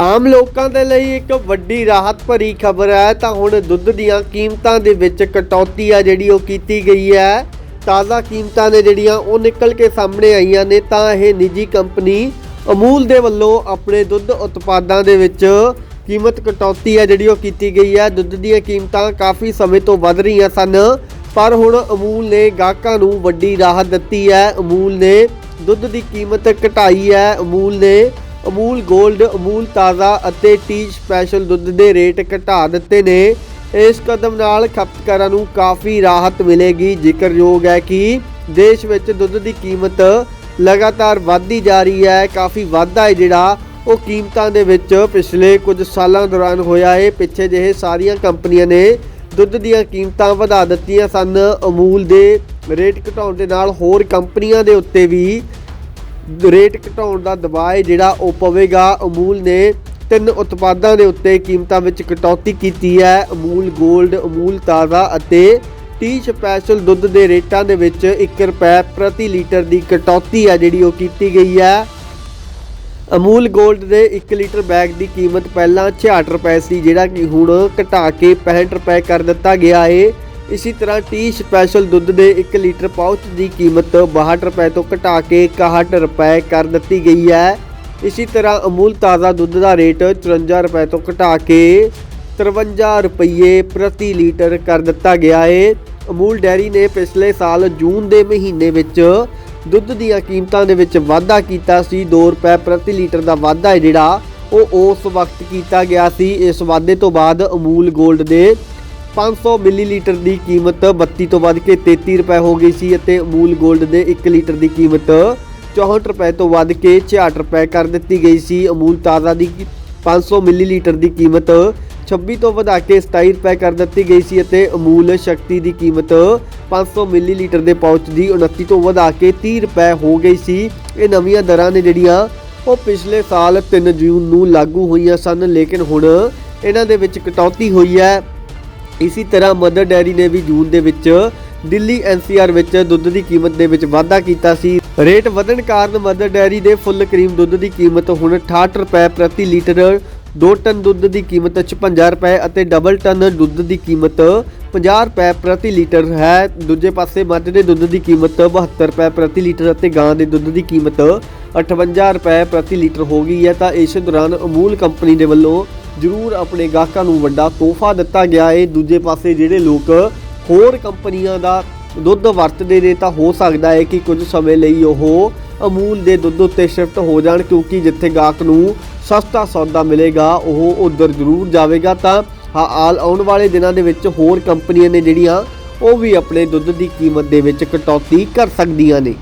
ਆਮ ਲੋਕਾਂ ਦੇ ਲਈ ਇੱਕ ਵੱਡੀ ਰਾਹਤ ਭਰੀ ਖਬਰ ਹੈ, ਤਾਂ ਹੁਣ ਦੁੱਧ ਦੀਆਂ ਕੀਮਤਾਂ ਦੇ ਵਿੱਚ ਕਟੌਤੀ ਆ ਜਿਹੜੀ ਉਹ ਕੀਤੀ ਗਈ ਹੈ। ਤਾਜ਼ਾ ਕੀਮਤਾਂ ਨੇ ਜਿਹੜੀਆਂ ਉਹ ਨਿਕਲ ਕੇ ਸਾਹਮਣੇ ਆਈਆਂ ਨੇ, ਤਾਂ ਇਹ ਨਿੱਜੀ ਕੰਪਨੀ ਅਮੂਲ ਦੇ ਵੱਲੋਂ ਆਪਣੇ ਦੁੱਧ ਉਤਪਾਦਾਂ ਦੇ ਵਿੱਚ ਕੀਮਤ ਕਟੌਤੀ ਹੈ ਜਿਹੜੀ ਉਹ ਕੀਤੀ ਗਈ ਹੈ। ਦੁੱਧ ਦੀਆਂ ਕੀਮਤਾਂ ਕਾਫੀ ਸਮੇਂ ਤੋਂ ਵੱਧ ਰਹੀਆਂ ਸਨ, ਪਰ ਹੁਣ ਅਮੂਲ ਨੇ ਗਾਹਕਾਂ ਨੂੰ ਵੱਡੀ ਰਾਹਤ ਦਿੱਤੀ ਹੈ। ਅਮੂਲ ਨੇ ਦੁੱਧ ਦੀ ਕੀਮਤ ਘਟਾਈ ਹੈ। ਅਮੂਲ ਨੇ ਅਮੂਲ 골ਡ ਅਮੂਲ ਤਾਜ਼ਾ ਅਤੇ ਟੀ ਸਪੈਸ਼ਲ ਦੁੱਧ ਦੇ ਰੇਟ ਘਟਾ ਦਿੱਤੇ ਨੇ। ਇਸ ਕਦਮ ਨਾਲ ਖਪਤਕਾਰਾਂ ਨੂੰ ਕਾਫੀ ਰਾਹਤ ਮਿਲੇਗੀ। ਜ਼ਿਕਰਯੋਗ ਹੈ ਕਿ ਦੇਸ਼ ਵਿੱਚ ਦੁੱਧ ਦੀ ਕੀਮਤ ਲਗਾਤਾਰ ਵਧਦੀ ਜਾ ਰਹੀ ਹੈ। ਕਾਫੀ ਵਾਧਾ ਹੈ ਜਿਹੜਾ ਉਹ ਕੀਮਤਾਂ ਦੇ ਵਿੱਚ ਪਿਛਲੇ ਕੁਝ ਸਾਲਾਂ ਦੌਰਾਨ ਹੋਇਆ ਹੈ। ਪਿੱਛੇ ਜਿਹੇ ਸਾਰੀਆਂ ਕੰਪਨੀਆਂ ਨੇ ਦੁੱਧ ਦੀਆਂ ਕੀਮਤਾਂ ਵਧਾ ਦਿੱਤੀਆਂ ਸਨ। ਅਮੂਲ ਦੇ ਰੇਟ ਘਟਾਉਣ ਦੇ ਨਾਲ ਹੋਰ ਕੰਪਨੀਆਂ ਦੇ ਉੱਤੇ ਵੀ ਰੇਟ ਘਟਾਉਣ ਦਾ ਦਬਾਅ ਜਿਹੜਾ ਉਹ ਪਵੇਗਾ। ਅਮੂਲ ਨੇ ਤਿੰਨ ਉਤਪਾਦਾਂ ਦੇ ਉੱਤੇ ਕੀਮਤਾਂ ਵਿੱਚ ਕਟੌਤੀ ਕੀਤੀ ਹੈ। ਅਮੂਲ 골ਡ ਅਮੂਲ ਤਾਜ਼ਾ ਅਤੇ ਟੀ ਸਪੈਸ਼ਲ ਦੁੱਧ ਦੇ ਰੇਟਾਂ ਦੇ ਵਿੱਚ 1 ਰੁਪਏ ਪ੍ਰਤੀ ਲੀਟਰ ਦੀ ਕਟੌਤੀ ਹੈ, ਜਿਹੜੀ ਉਹ ਕੀਤੀ ਗਈ ਹੈ। ਅਮੂਲ 골ਡ ਦੇ 1 ਲੀਟਰ ਬੈਗ ਦੀ ਕੀਮਤ ਪਹਿਲਾਂ 66 ਰੁਪਏ ਸੀ, ਜਿਹੜਾ ਕਿ ਹੁਣ ਘਟਾ ਕੇ 65 ਰੁਪਏ ਕਰ ਦਿੱਤਾ ਗਿਆ ਹੈ। ਇਸੇ ਤਰ੍ਹਾਂ ਟੀ ਸਪੈਸ਼ਲ ਦੁੱਧ ਦੇ 1 ਲੀਟਰ ਪਾਊਚ ਦੀ ਕੀਮਤ 62 ਰੁਪਏ ਤੋਂ ਘਟਾ ਕੇ 61 ਰੁਪਏ ਕਰ ਦਿੱਤੀ ਗਈ ਹੈ। ਇਸੇ ਤਰ੍ਹਾਂ ਅਮੂਲ ਤਾਜ਼ਾ ਦੁੱਧ ਦਾ ਰੇਟ 54 ਰੁਪਏ ਤੋਂ ਘਟਾ ਕੇ 53 ਰੁਪਏ ਪ੍ਰਤੀ ਲੀਟਰ ਕਰ ਦਿੱਤਾ ਗਿਆ ਹੈ ਅਮੂਲ ਡੈਰੀ ਨੇ ਪਿਛਲੇ ਸਾਲ ਜੂਨ ਦੇ ਮਹੀਨੇ ਵਿੱਚ ਦੁੱਧ ਦੀਆਂ ਕੀਮਤਾਂ ਦੇ ਵਿੱਚ ਵਾਧਾ ਕੀਤਾ ਸੀ। 2 ਰੁਪਏ ਪ੍ਰਤੀ ਲੀਟਰ ਦਾ ਵਾਧਾ ਹੈ ਜਿਹੜਾ, ਉਹ ਉਸ ਵਕਤ ਕੀਤਾ ਗਿਆ ਸੀ। ਇਸ ਵਾਧੇ ਤੋਂ ਬਾਅਦ ਅਮੂਲ 골ਡ ਦੇ 500 ਮਿਲੀਲੀਟਰ ਦੀ ਕੀਮਤ 32 ਤੋਂ ਵੱਧ ਕੇ 33 ਰੁਪਏ ਹੋ ਗਈ ਸੀ ਅਤੇ ਅਮੂਲ 골ਡ ਦੇ 1 ਲੀਟਰ ਦੀ ਕੀਮਤ 64 ਰੁਪਏ ਤੋਂ ਵੱਧ ਕੇ 66 ਰੁਪਏ ਕਰ ਦਿੱਤੀ ਗਈ ਸੀ। ਅਮੂਲ ਤਾਜ਼ਾ ਦੀ 500 ਮਿਲੀਲੀਟਰ ਦੀ ਕੀਮਤ 26 ਤੋਂ ਵਧਾ ਕੇ 27 ਰੁਪਏ ਕਰ ਦਿੱਤੀ ਗਈ ਸੀ ਅਤੇ ਅਮੂਲ ਸ਼ਕਤੀ ਦੀ ਕੀਮਤ 500 ਮਿਲੀਲੀਟਰ ਦੇ ਪਾਊਚ ਦੀ 29 ਤੋਂ ਵਧਾ ਕੇ 30 ਰੁਪਏ ਹੋ ਗਈ ਸੀ। ਇਹ ਨਵੀਆਂ ਦਰਾਂ ਨੇ ਜਿਹੜੀਆਂ ਉਹ ਪਿਛਲੇ ਸਾਲ 3 ਜੂਨ ਨੂੰ ਲਾਗੂ ਹੋਈਆਂ ਸਨ, ਲੇਕਿਨ ਹੁਣ ਇਹਨਾਂ ਦੇ ਵਿੱਚ ਕਟੌਤੀ ਹੋਈ ਹੈ। ਇਸੇ ਤਰ੍ਹਾਂ ਮਦਰ ਡੈਰੀ ਨੇ ਵੀ ਜੂਨ ਦੇ ਵਿੱਚ ਦਿੱਲੀ ਐਨਸੀਆਰ ਵਿੱਚ ਦੁੱਧ ਦੀ ਕੀਮਤ ਦੇ ਵਿੱਚ ਵਾਧਾ ਕੀਤਾ ਸੀ। ਰੇਟ ਵਧਣ ਕਾਰਨ ਮਦਰ ਡੈਰੀ ਦੇ ਫੁੱਲ ਕਰੀਮ ਦੁੱਧ ਦੀ ਕੀਮਤ ਹੁਣ 68 ਰੁਪਏ ਪ੍ਰਤੀ ਲੀਟਰ 2 ਟਨ ਦੁੱਧ ਦੀ ਕੀਮਤ 56 ਰੁਪਏ ਅਤੇ ਡਬਲ ਟਨ ਦੁੱਧ ਦੀ ਕੀਮਤ 50 ਰੁਪਏ ਪ੍ਰਤੀ ਲੀਟਰ ਹੈ। ਦੂਜੇ ਪਾਸੇ ਮੱਝ ਦੇ ਦੁੱਧ ਦੀ ਕੀਮਤ 72 ਰੁਪਏ ਪ੍ਰਤੀ ਲੀਟਰ ਅਤੇ ਗਾਂ ਦੇ ਦੁੱਧ ਦੀ ਕੀਮਤ 58 ਰੁਪਏ ਪ੍ਰਤੀ ਲੀਟਰ ਹੋ ਗਈ ਹੈ। ਤਾਂ ਇਸ ਦੌਰਾਨ ਅਮੂਲ ਕੰਪਨੀ ਦੇ ਵੱਲੋਂ ਜ਼ਰੂਰ ਆਪਣੇ ਗਾਹਕਾਂ ਨੂੰ ਵੱਡਾ ਤੋਹਫਾ ਦਿੱਤਾ ਗਿਆ ਹੈ ਦੂਜੇ ਪਾਸੇ ਜਿਹੜੇ ਲੋਕ ਹੋਰ ਕੰਪਨੀਆਂ ਦਾ ਦੁੱਧ ਵਰਤਦੇ ਨੇ ਤਾਂ ਹੋ ਸਕਦਾ ਹੈ ਕਿ ਕੁਝ ਸਮੇਂ ਲਈ ਉਹ ਅਮੂਲ ਦੇ ਦੁੱਧ ਉੱਤੇ ਸ਼ਿਫਟ ਹੋ ਜਾਣ ਕਿਉਂਕਿ ਜਿੱਥੇ ਗਾਹਕ ਨੂੰ ਸਸਤਾ ਸੌਦਾ ਮਿਲੇਗਾ, ਉਹ ਉਧਰ ਜ਼ਰੂਰ ਜਾਵੇਗਾ। ਤਾਂ ਹਾਲ ਆਉਣ ਵਾਲੇ ਦਿਨਾਂ ਦੇ ਵਿੱਚ ਹੋਰ ਕੰਪਨੀਆਂ ਨੇ ਜਿਹੜੀਆਂ, ਉਹ ਵੀ ਆਪਣੇ ਦੁੱਧ ਦੀ ਕੀਮਤ ਦੇ ਵਿੱਚ ਕਟੌਤੀ ਕਰ ਸਕਦੀਆਂ ਨੇ।